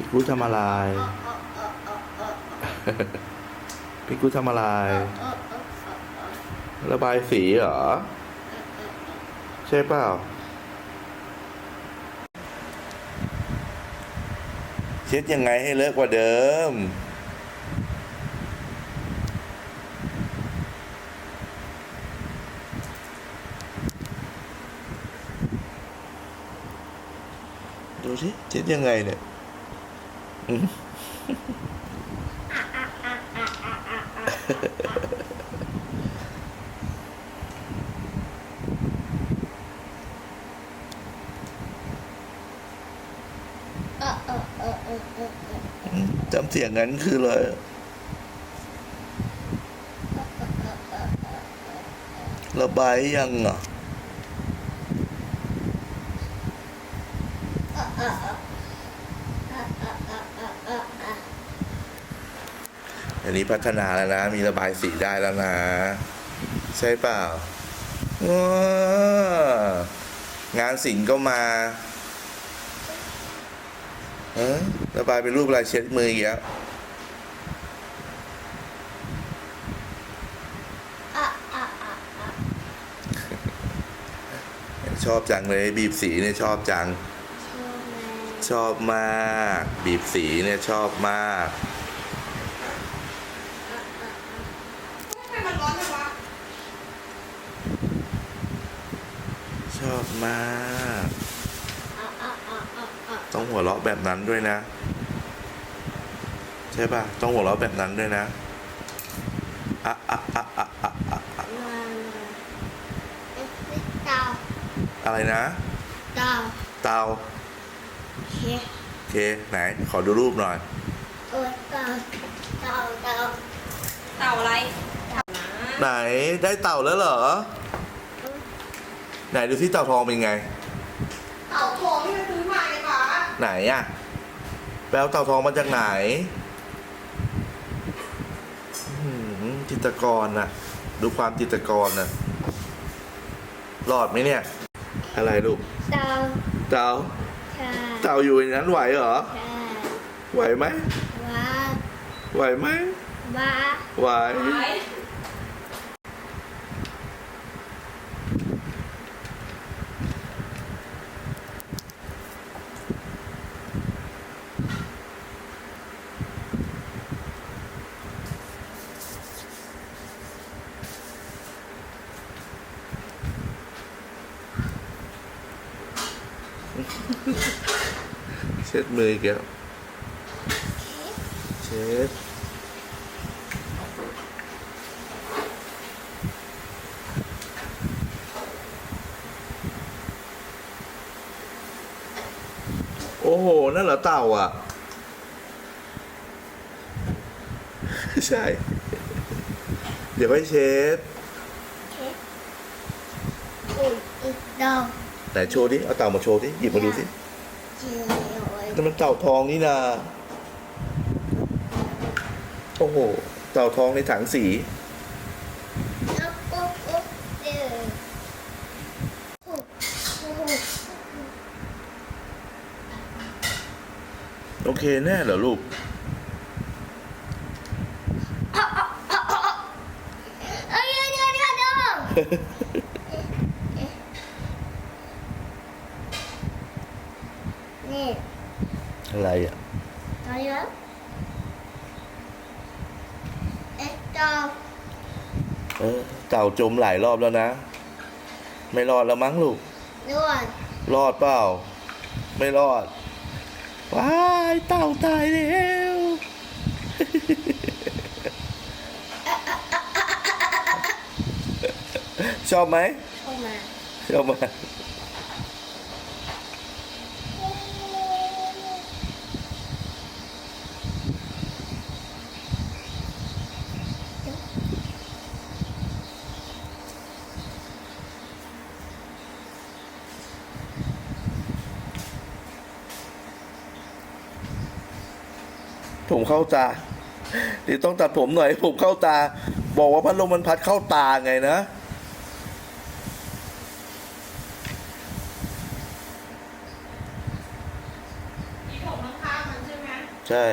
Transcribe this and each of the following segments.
พี่กูทำอะไรพี่กูทำอะไร ระบายสีเหรอ ใช่เปล่า เช็ดยังไงให้เลอะกว่าเดิมดูสิเช็ดยังไงเนี่ย จำเสียงนั้นคืออะไรระบายยังอะ อันนี้พัฒนาแล้วนะ มีระบายสีได้แล้วนะ ใช่เปล่าว้างานศิลป์ก็มาเอ้ยระบายเป็นรูปลายเช็ดมืออีกแล้วชอบจังเลย บีบสีเนี่ยชอบจัง ชอบมาก บีบสีเนี่ยชอบมาก มาก ต้องหัวเราะแบบนั้นด้วยนะ ใช่ปะต้องหัวเราะแบบนั้นด้วยนะอะอะอะอะอะอะอะไรนะ เตาเตาเคเคไหน ขอดูรูปหน่อยเตาเตาเตาเตาอะไร ไหนได้เต่าแล้วเหรอ ไหนดูที่เต่าทองเป็นไง เต่าทองที่มันซื้อมาไงปะไหนอะแปลเต่าทองมาจากไหนอื้อหือจิตรกรน่ะ ดูความจิตรกรน่ะรอดไหมเนี่ย อะไรลูกเต่าเต่าอยู่ในนั้นไหวเหรอไหวไหมไหวไหมไหวไว้ ช็ดมืออีกแล้วเช็ดโอ้โห นั่นเหรอเต่าอะ ใช่ เดี๋ยวไปเช็ดแต่โชว์ดิ เอาเต่ามาโชว์ดิ หยิบมาดูสิ นั่นมันเต่าทองนี่นาโอ้โห เต่าทองในถังสี โอเคแน่เหรอลูก นี่ อะไรอะตอนนี้แล้วเอ็กซ์ตอเออเต่าจมหลายรอบแล้วนะ ไม่รอดแล้วมั้งลูกนวดรอดเปล่า ไม่รอด ว้ายเต่าตายแล้วชอบไหมเข้ามาชอบไห ผมเข้าตาเดี๋ยวต้องตัดผมหน่อย ผมเข้าตา บอกว่าพัดลมมันพัดเข้าตาไงนะอีผมข้างๆมันใช่ไหม ใช่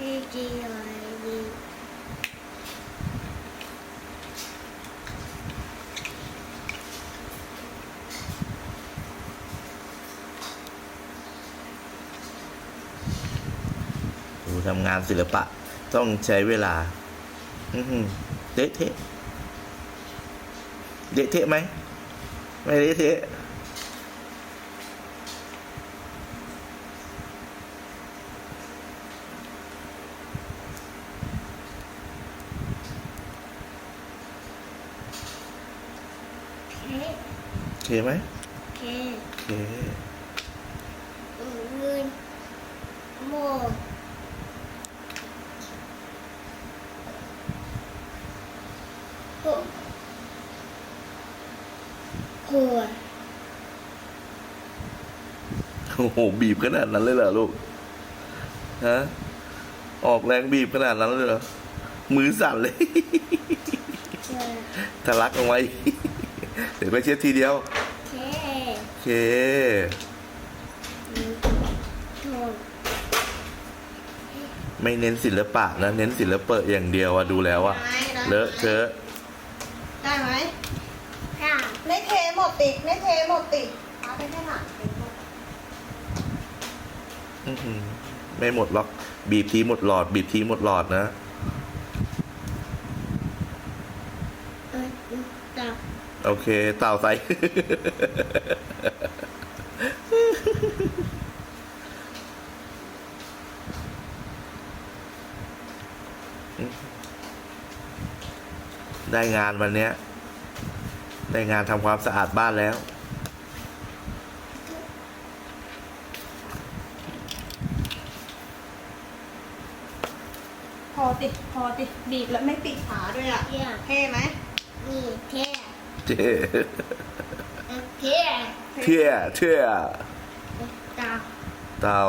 นี่ นี่ดีเลยดีโอ้ทำงานศิลปะต้องใช้เวลาอื้อหือเละเทะเละเทะไหม ไม่เละเทะ เคโอเคไหมเคโอเคเงินโมหัวหัวโอ้โหบีบขนาดนั้นเลยเหรอลูกฮะออกแรงบีบขนาดนั้นเลยเหรอมือสั่นเลยเจอทะลักออกมาอีก เดี๋ยวไปเช็ดทีเดียวเคโอเค ถูกไม่เน้นศิลปะนะเน้นศิลปะอย่างเดียวอะดูแล้วอะเลอะเทอะได้ไหมค่ะไม่เทหมดติดไม่เทหมดติดเอาไปแค่หลังเทหมดอื้อหือไม่หมดหรอก บีบทีหมดหลอด บีบทีหมดหลอดนะ เออตับ โอเค เต่าใส่ได้งานวันเนี้ย ได้งานทำความสะอาดบ้านแล้ว พอติดพอติดบีบแล้วไม่ปิดฝาด้วยอะ เที่ยเท่ไหม นี่เที่ ยเท่เที่ยเท่เท่ตับ